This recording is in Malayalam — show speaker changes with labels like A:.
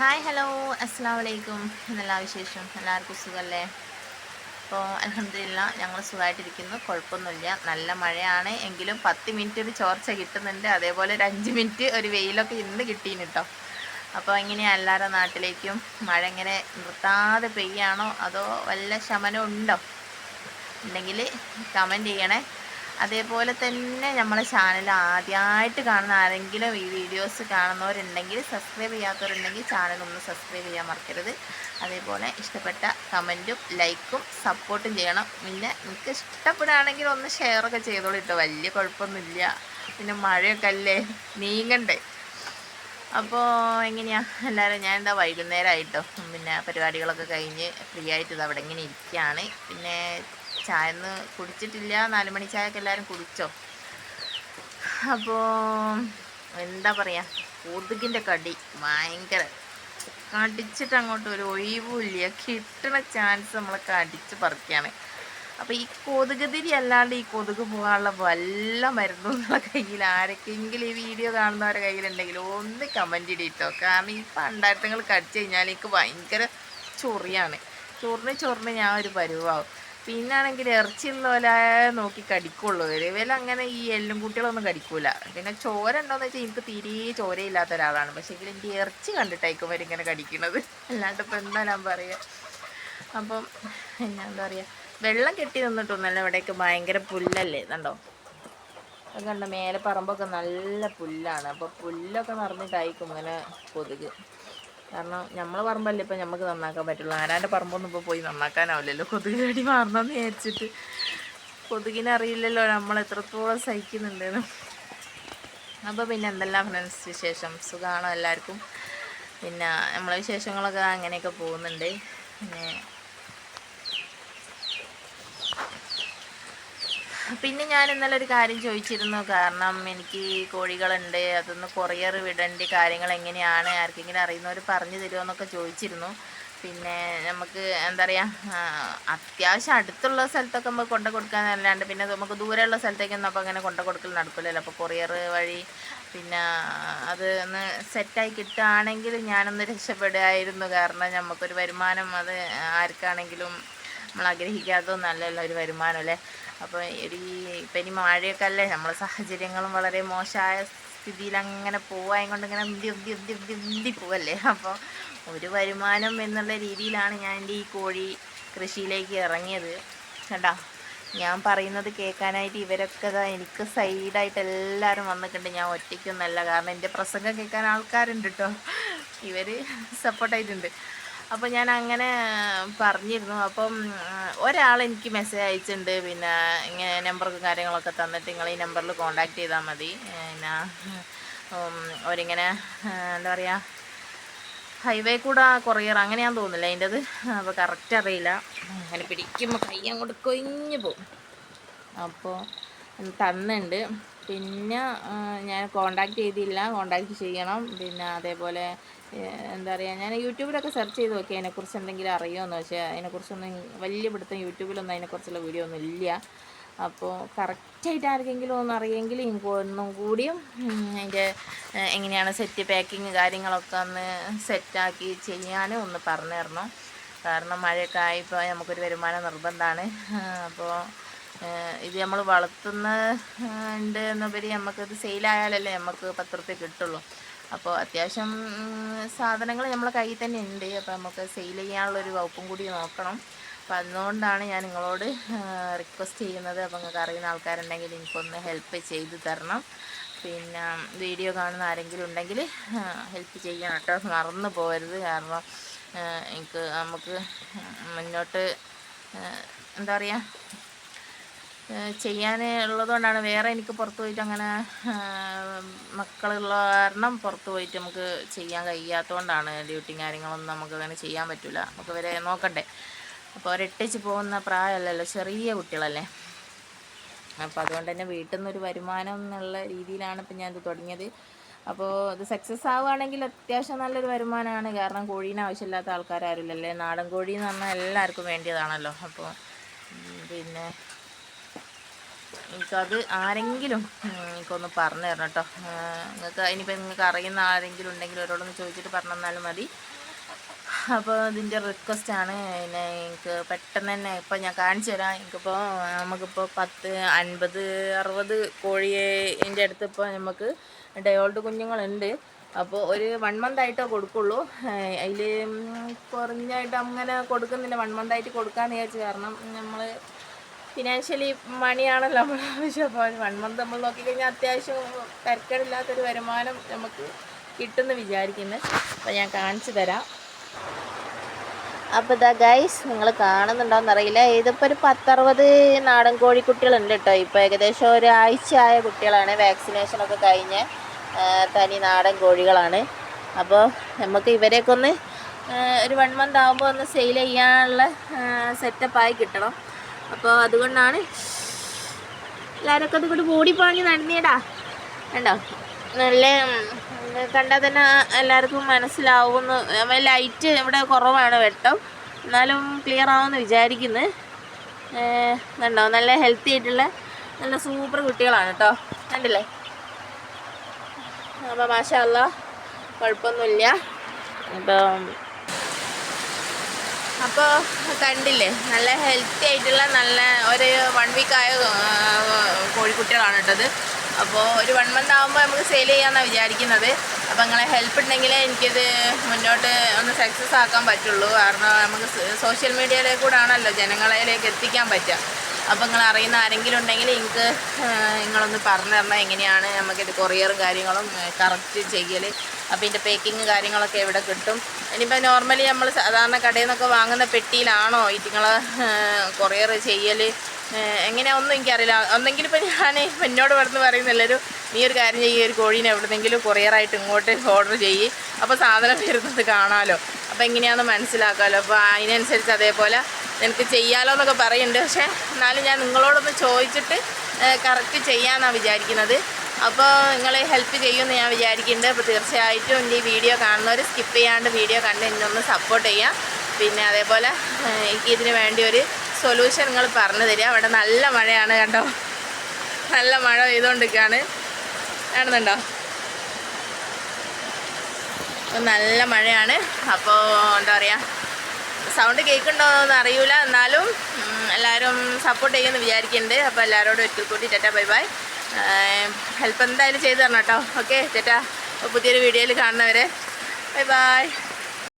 A: ഹായ് ഹലോ അസ്സാം വലൈക്കും എല്ലാ വിശേഷം? എല്ലാവർക്കും സുഖമല്ലേ അപ്പോൾ അലഹമില്ല ഞങ്ങൾ സുഖമായിട്ടിരിക്കുന്നു കുഴപ്പമൊന്നുമില്ല നല്ല മഴയാണ്. എങ്കിലും പത്ത് മിനിറ്റ് ഒരു ചോർച്ച കിട്ടുന്നുണ്ട്. അതേപോലെ ഒരു അഞ്ച് മിനിറ്റ് ഒരു വെയിലൊക്കെ ഇന്ന് കിട്ടീന് കേട്ടോ അപ്പോൾ എങ്ങനെയാണ് എല്ലാവരുടെ നാട്ടിലേക്കും? മഴ ഇങ്ങനെ നിർത്താതെ പെയ്യാണോ? അതോ വല്ല ശമനം ഉണ്ടോ? ഉണ്ടെങ്കിൽ കമന്റ് ചെയ്യണേ. അതേപോലെ തന്നെ നമ്മളെ ചാനൽ ആദ്യമായിട്ട് കാണുന്ന ആരെങ്കിലും ഈ വീഡിയോസ് കാണുന്നവരുണ്ടെങ്കിൽ സബ്സ്ക്രൈബ് ചെയ്യാത്തവരുണ്ടെങ്കിൽ ചാനൽ ഒന്ന് സബ്സ്ക്രൈബ് ചെയ്യാൻ മറക്കരുത്. അതേപോലെ ഇഷ്ടപ്പെട്ട കമന്റും ലൈക്കും സപ്പോർട്ടും ചെയ്യണം. പിന്നെ നിങ്ങൾക്ക് ഇഷ്ടപ്പെടുകയാണെങ്കിൽ ഒന്ന് ഷെയറൊക്കെ ചെയ്തോളൂ കേട്ടോ വലിയ കുഴപ്പമൊന്നുമില്ല. പിന്നെ മഴയൊക്കെ അല്ലേ? നീങ്ങണ്ടേ? അപ്പോൾ എങ്ങനെയാണ് എല്ലാവരും ഞാൻ എന്താ വൈകുന്നേരമായിട്ടോ പിന്നെ പരിപാടികളൊക്കെ കഴിഞ്ഞ് ഫ്രീ ആയിട്ട് ഇത് അവിടെ ഇങ്ങനെ ഇരിക്കുകയാണ്. പിന്നെ ചായ ഒന്ന് കുടിച്ചിട്ടില്ല. നാല് മണി ചായയൊക്കെ എല്ലാവരും കുടിച്ചോ? അപ്പോൾ എന്താ പറയുക കൊതുകിന്റെ കടി. ഭയങ്കര. കടിച്ചിട്ട് അങ്ങോട്ട് ഒരു ഒഴിവുമില്ല. കിട്ടണ ചാൻസ് നമ്മൾ കടിച്ച് പറിക്കുകയാണ് അപ്പോൾ ഈ കൊതുക് തിരി അല്ലാണ്ട് ഈ കൊതുക് പോകാനുള്ള വല്ല മരുന്നും നമ്മളെ കയ്യിൽ ആരൊക്കെയെങ്കിലും ഈ വീഡിയോ കാണുന്നവരുടെ കയ്യിലുണ്ടെങ്കിൽ ഒന്ന് കമന്റ് ഇടിയിട്ടോ കാരണം ഈ പണ്ടായിരത്തങ്ങൾ കടിച്ചു കഴിഞ്ഞാൽ എനിക്ക് ഭയങ്കര ചൊറിയാണ്. ചൊറിഞ്ഞ് ചൊറിഞ്ഞ് ഞാൻ ഒരു പരുവാവും. പിന്നാണെങ്കിൽ ഇറച്ചിയുള്ളവരെ നോക്കി കടിക്കുള്ളൂ. ഇവരെ അങ്ങനെ ഈ എല്ലും കുട്ടികളൊന്നും കടിക്കൂല. പിന്നെ ചോര ഉണ്ടോയെന്ന് വെച്ചാൽ എനിക്ക് തീരെ ചോരയില്ലാത്ത ഒരാളാണ്. പക്ഷേ എങ്കിൽ എന്റെ ഇറച്ചി കണ്ടിട്ടായിരിക്കും ഇങ്ങനെ കടിക്കുന്നത്. അല്ലാണ്ട് ഇപ്പം എന്താ ഞാൻ പറയുക അപ്പം എന്നാ എന്താ പറയുക വെള്ളം കെട്ടി നിന്നിട്ടൊന്നല്ല ഇവിടെയൊക്കെ ഭയങ്കര പുല്ലല്ലേ കണ്ടോ? അത് കണ്ടോ? മേലെ പറമ്പൊക്കെ നല്ല പുല്ലാണ്. അപ്പോൾ പുല്ലൊക്കെ നിറഞ്ഞിട്ടായിരിക്കും ഇങ്ങനെ കൊതുക്. കാരണം നമ്മൾ പറമ്പല്ലേ ഇപ്പം നമുക്ക് നന്നാക്കാൻ പറ്റുള്ളൂ. ആരാന്റെ പറമ്പൊന്നും ഇപ്പോൾ പോയി നന്നാക്കാനാവില്ലല്ലോ? കൊതുക് ചെടി മാറണമെന്ന് വിചാരിച്ചിട്ട്. കൊതുകിനെ അറിയില്ലല്ലോ നമ്മൾ എത്രത്തോളം സഹിക്കുന്നുണ്ടെന്ന്. അപ്പോൾ പിന്നെ എന്തെല്ലാം ഫ്രണ്ട്സ് വിശേഷം? സുഖമാണോ എല്ലാവർക്കും? പിന്നെ നമ്മളെ വിശേഷങ്ങളൊക്കെ അങ്ങനെയൊക്കെ പോകുന്നുണ്ട്. പിന്നെ പിന്നെ ഞാൻ ഇന്നലെ ഒരു കാര്യം ചോദിച്ചിരുന്നു. കാരണം എനിക്ക് കോഴികളുണ്ട്. അതൊന്ന് കൊറിയർ വിടേണ്ട കാര്യങ്ങൾ എങ്ങനെയാണ്? ആർക്കെങ്കിലും അറിയുന്നവർ പറഞ്ഞു തരുമോ എന്നൊക്കെ ചോദിച്ചിരുന്നു. പിന്നെ നമുക്ക് എന്താ പറയുക അത്യാവശ്യം അടുത്തുള്ള സ്ഥലത്തൊക്കെ നമുക്ക് കൊണ്ടു കൊടുക്കാനല്ലാണ്ട് പിന്നെ നമുക്ക് ദൂരെയുള്ള സ്ഥലത്തേക്കൊന്നും അപ്പോൾ അങ്ങനെ കൊണ്ടു കൊടുക്കൽ നടക്കില്ലല്ലോ അപ്പോൾ കൊറിയർ വഴി പിന്നെ അത് ഒന്ന് സെറ്റായി കിട്ടുകയാണെങ്കിൽ ഞാനൊന്ന് രക്ഷപ്പെടുമായിരുന്നു കാരണം നമുക്കൊരു വരുമാനം അത് ആർക്കാണെങ്കിലും നമ്മൾ ആഗ്രഹിക്കാത്തതൊന്നല്ലല്ലോ ഒരു വരുമാനം അല്ലേ? അപ്പോൾ ഒരു ഇപ്പം ഇനി മഴയൊക്കെ അല്ലേ? നമ്മളെ സാഹചര്യങ്ങളും വളരെ മോശമായ സ്ഥിതിയിൽ അങ്ങനെ പോവാൻ കൊണ്ട് ഇങ്ങനെ ഉന്തി ഉന്തി ഉന്തി ഉന്തി ഉന്തി പോവല്ലേ? അപ്പോൾ ഒരു വരുമാനം എന്നുള്ള രീതിയിലാണ് ഞാൻ എന്റെ ഈ കോഴി കൃഷിയിലേക്ക് ഇറങ്ങിയത്. കേട്ടോ ഞാൻ പറയുന്നത് കേൾക്കാനായിട്ട് ഇവരൊക്കെ എനിക്ക് സൈഡായിട്ട് എല്ലാവരും വന്നിട്ടുണ്ട്. ഞാൻ ഒറ്റയ്ക്കൊന്നല്ല. കാരണം എന്റെ പ്രസംഗം കേൾക്കാൻ ആൾക്കാരുണ്ട് കേട്ടോ ഇവർ സപ്പോർട്ടായിട്ടുണ്ട് അപ്പോൾ ഞാൻ അങ്ങനെ പറഞ്ഞിരുന്നു. അപ്പം ഒരാൾ എനിക്ക് മെസ്സേജ് അയച്ചിട്ടുണ്ട്. പിന്നെ ഇങ്ങനെ നമ്പറും കാര്യങ്ങളൊക്കെ തന്നിട്ട് നിങ്ങൾ ഈ നമ്പറിൽ കോണ്ടാക്ട് ചെയ്താൽ മതി. പിന്നെ അവരിങ്ങനെ എന്താ പറയുക ഹൈവേ കൂടെ കൊറിയർ അങ്ങനെയാന്ന് തോന്നുന്നില്ല അതിന്റെത്. അപ്പോൾ കറക്റ്റ് അറിയില്ല. അങ്ങനെ പിടിക്കുമ്പോൾ കൈ അങ്ങോട്ട് കൊഞ്ഞു പോകും അപ്പോൾ തന്നുണ്ട്. പിന്നെ ഞാൻ കോണ്ടാക്ട് ചെയ്തില്ല. കോണ്ടാക്ട് ചെയ്യണം. പിന്നെ അതേപോലെ എന്താ പറയുക ഞാൻ യൂട്യൂബിലൊക്കെ സെർച്ച് ചെയ്ത് നോക്കി അതിനെക്കുറിച്ച് എന്തെങ്കിലും അറിയുമെന്ന് പക്ഷേ അതിനെക്കുറിച്ചൊന്നും വലിയ പിടുത്തം യൂട്യൂബിലൊന്നും അതിനെക്കുറിച്ചുള്ള വീഡിയോ ഒന്നും ഇല്ല. അപ്പോൾ കറക്റ്റായിട്ട് ആർക്കെങ്കിലും ഒന്നും അറിയെങ്കിൽ ഒന്നും കൂടിയും അതിന്റെ എങ്ങനെയാണ് സെറ്റ് പാക്കിങ് കാര്യങ്ങളൊക്കെ ഒന്ന് സെറ്റാക്കി ചെയ്യാനും ഒന്ന് പറഞ്ഞു തരണം. കാരണം മഴയൊക്കെ ആയിപ്പോൾ നമുക്കൊരു വരുമാനം നിർബന്ധമാണ് അപ്പോൾ ഇത് നമ്മൾ വളർത്തുന്ന ഉണ്ട് എന്നുപരി നമുക്കിത് സെയിലായാലല്ലേ നമുക്ക് പത്ത് റുപ്യ കിട്ടുള്ളൂ. അപ്പോൾ അത്യാവശ്യം സാധനങ്ങൾ നമ്മളെ കയ്യിൽ തന്നെ ഉണ്ട്. അപ്പോൾ നമുക്ക് സെയിൽ ചെയ്യാനുള്ളൊരു വകുപ്പും കൂടി നോക്കണം. അപ്പം അതുകൊണ്ടാണ് ഞാൻ നിങ്ങളോട് റിക്വസ്റ്റ് ചെയ്യുന്നത്. അപ്പോൾ നിങ്ങൾക്ക് അറിയുന്ന ആൾക്കാരുണ്ടെങ്കിൽ എനിക്കൊന്ന് ഹെൽപ്പ് ചെയ്ത് തരണം. പിന്നെ വീഡിയോ കാണുന്ന ആരെങ്കിലും ഉണ്ടെങ്കിൽ ഹെൽപ്പ് ചെയ്യണം കേട്ടോ. മറന്നു പോകരുത്. കാരണം എനിക്ക് നമുക്ക് മുന്നോട്ട് എന്താ പറയുക ചെയ്യാൻ ഉള്ളതുകൊണ്ടാണ് വേറെ എനിക്ക് പുറത്ത് പോയിട്ട് അങ്ങനെ മക്കളുള്ള കാരണം പുറത്ത് പോയിട്ട് നമുക്ക് ചെയ്യാൻ കഴിയാത്തതുകൊണ്ടാണ് ഡ്യൂട്ടി കാര്യങ്ങളൊന്നും നമുക്ക് അങ്ങനെ ചെയ്യാൻ പറ്റില്ല നമുക്ക് വരെ നോക്കണ്ടേ. അപ്പോൾ ഒരെട്ടിച്ച് പോകുന്ന പ്രായമല്ലല്ലോ ചെറിയ കുട്ടികളല്ലേ? അപ്പോൾ അതുകൊണ്ട് തന്നെ വീട്ടിൽ നിന്നൊരു വരുമാനം എന്നുള്ള രീതിയിലാണ് ഇപ്പം ഞാനിത് തുടങ്ങിയത്. അപ്പോൾ ഇത് സക്സസ് ആവുകയാണെങ്കിൽ അത്യാവശ്യം നല്ലൊരു വരുമാനമാണ്. കാരണം കോഴീനെ ആവശ്യമില്ലാത്ത ആൾക്കാരാരുമില്ലല്ലേ? നാടൻ കോഴി എന്ന് പറഞ്ഞാൽ എല്ലാവർക്കും വേണ്ടിയതാണല്ലോ. അപ്പോൾ പിന്നെ എനിക്കത് ആരെങ്കിലും എനിക്കൊന്ന് പറഞ്ഞു തരണം കേട്ടോ. നിങ്ങൾക്ക് ഇനിയിപ്പോൾ നിങ്ങൾക്ക് അറിയുന്ന ആരെങ്കിലും ഉണ്ടെങ്കിൽ ഒരോടൊന്ന് ചോദിച്ചിട്ട് പറഞ്ഞു തന്നാലും മതി. അപ്പോൾ ഇതിന്റെ റിക്വസ്റ്റാണ് പിന്നെ എനിക്ക് പെട്ടെന്ന് തന്നെ ഇപ്പോൾ ഞാൻ കാണിച്ചു തരാം. എനിക്കിപ്പോൾ നമുക്കിപ്പോൾ പത്ത് അൻപത് അറുപത് കോഴിന്റെ അടുത്ത് ഇപ്പോൾ നമുക്ക് ഡയോൾഡ് കുഞ്ഞുങ്ങളുണ്ട്. അപ്പോൾ ഒരു വൺ മന്ത് ആയിട്ടേ കൊടുക്കുള്ളൂ. അതിൽ കുറഞ്ഞായിട്ട് അങ്ങനെ കൊടുക്കുന്നില്ല. വൺ മന്ത് ആയിട്ട് കൊടുക്കാമെന്ന് വിചാരിച്ചു കാരണം നമ്മൾ ഫിനാൻഷ്യലി മണിയാണല്ലോ. നമ്മൾ ആവശ്യം അപ്പോൾ വൺ മന്ത് നമ്മൾ നോക്കിക്കഴിഞ്ഞാൽ അത്യാവശ്യം തരക്കേടില്ലാത്തൊരു വരുമാനം നമുക്ക് കിട്ടുമെന്ന് വിചാരിക്കുന്നു. അപ്പോൾ ഞാൻ കാണിച്ചു തരാം. അപ്പോൾ ഇതാ ഗൈസ് നിങ്ങൾ കാണുന്നുണ്ടോയെന്ന് അറിയില്ല ഇതിപ്പോൾ ഒരു പത്തറുപത് നാടൻ കോഴിക്കുട്ടികളുണ്ട് കേട്ടോ. ഇപ്പോൾ ഏകദേശം ഒരാഴ്ച ആയ കുട്ടികളാണ്. വാക്സിനേഷനൊക്കെ കഴിഞ്ഞ് തനി നാടൻ കോഴികളാണ്. അപ്പോൾ നമുക്ക് ഇവരെയൊക്കെ ഒന്ന് ഒരു വൺ മന്ത് ആകുമ്പോൾ ഒന്ന് സെയിൽ ചെയ്യാനുള്ള സെറ്റപ്പായി കിട്ടണം. അപ്പോൾ അതുകൊണ്ടാണ് എല്ലാവരൊക്കെ അത് കൂടി പാഞ്ഞ് നടന്നേടാ. കണ്ടോ? നല്ല കണ്ടാൽ തന്നെ എല്ലാവർക്കും മനസ്സിലാവുമെന്ന് ലൈറ്റ് ഇവിടെ കുറവാണ് വെട്ടം. എന്നാലും ക്ലിയർ ആവുമെന്ന് വിചാരിക്കുന്നു. കണ്ടോ? നല്ല ഹെൽത്തി ആയിട്ടുള്ള നല്ല സൂപ്പർ കുട്ടികളാണ് കേട്ടോ കണ്ടില്ലേ? അപ്പോൾ മാഷല്ല കുഴപ്പമൊന്നുമില്ല. ഇപ്പം അപ്പോൾ കണ്ടില്ലേ നല്ല ഹെൽത്തി ആയിട്ടുള്ള നല്ല ഒരു വൺ വീക്ക് ആയ ആ, കോഴിക്കുട്ടികളാണ് കേട്ടത് അപ്പോൾ ഒരു വൺ മന്ത് ആകുമ്പോൾ നമുക്ക് സെയിൽ ചെയ്യാമെന്നാണ് വിചാരിക്കുന്നത്. അപ്പോൾ നിങ്ങളെ ഹെൽപ്പ് ഉണ്ടെങ്കിൽ എനിക്കിത് മുന്നോട്ട് ഒന്ന് സക്സസ് ആക്കാൻ പറ്റുള്ളൂ. കാരണം നമുക്ക് സോഷ്യൽ മീഡിയയിലെ കൂടെ ആണല്ലോ ജനങ്ങളിലേക്ക് എത്തിക്കാൻ പറ്റുക. അപ്പോൾ നിങ്ങൾ അറിയുന്ന ആരെങ്കിലും ഉണ്ടെങ്കിൽ എനിക്ക് നിങ്ങളൊന്ന് പറഞ്ഞു തരണം എങ്ങനെയാണ് നമുക്കിത് കൊറിയറും കാര്യങ്ങളും കറക്റ്റ് ചെയ്യൽ അപ്പോൾ ഇതിന്റെ പേക്കിങ് കാര്യങ്ങളൊക്കെ എവിടെ കിട്ടും? ഇനിയിപ്പോൾ നോർമലി നമ്മൾ സാധാരണ കടയിൽ നിന്നൊക്കെ വാങ്ങുന്ന പെട്ടിയിലാണോ ഇതിങ്ങൾ കൊറിയർ ചെയ്യൽ എങ്ങനെയാ? ഒന്നും എനിക്കറിയില്ല. ഒന്നെങ്കിൽ ഇപ്പോൾ ഞാൻ എന്നോട് പറഞ്ഞ് പറയുന്നില്ലൊരു നീ ഒരു കാര്യം ചെയ്യുക ഒരു കോഴീനെ എവിടെന്നെങ്കിലും കൊറിയറായിട്ട് ഇങ്ങോട്ട് ഓർഡർ ചെയ്യ്. അപ്പോൾ സാധനം വരുന്നത് കാണാമല്ലോ അപ്പോൾ എങ്ങനെയാണെന്ന് മനസ്സിലാക്കാമല്ലോ അപ്പോൾ അതിനനുസരിച്ച് അതേപോലെ എനിക്ക് ചെയ്യാലോ എന്നൊക്കെ പറയുന്നുണ്ട്. പക്ഷേ എന്നാലും ഞാൻ നിങ്ങളോടൊന്ന് ചോദിച്ചിട്ട് കറക്റ്റ് ചെയ്യാമെന്നാണ് വിചാരിക്കുന്നത്. അപ്പോൾ നിങ്ങൾ ഹെൽപ്പ് ചെയ്യുമെന്ന് ഞാൻ വിചാരിക്കുന്നുണ്ട്. അപ്പോൾ തീർച്ചയായിട്ടും എന്റെ ഈ വീഡിയോ കാണുന്നവർ സ്കിപ്പ് ചെയ്യാണ്ട് വീഡിയോ കണ്ട് എന്നെ ഒന്ന് സപ്പോർട്ട് ചെയ്യാം. പിന്നെ അതേപോലെ എനിക്ക് ഇതിന് വേണ്ടി ഒരു സൊല്യൂഷൻ നിങ്ങൾ പറഞ്ഞു തരിക. അവിടെ നല്ല മഴയാണ് കണ്ടോ? നല്ല മഴ പെയ്തുകൊണ്ടിരിക്കുകയാണ് കാണുന്നുണ്ടോ? നല്ല മഴയാണ്. അപ്പോൾ എന്താ പറയുക സൗണ്ട് എന്ന് അറിയില്ല എന്നാലും എല്ലാവരും സപ്പോർട്ട് ചെയ്യുമെന്ന് വിചാരിക്കുന്നുണ്ട്. അപ്പോൾ എല്ലാവരോടും ഒരിക്കൽ കൂട്ടി ചേട്ടാ ബൈ ബൈ. ഹെൽപ്പ് എന്തായാലും ചെയ്തു തരണം കേട്ടോ. ഓക്കെ ചേട്ടാ പുതിയൊരു വീഡിയോയിൽ കാണുന്നവരെ. Bye bye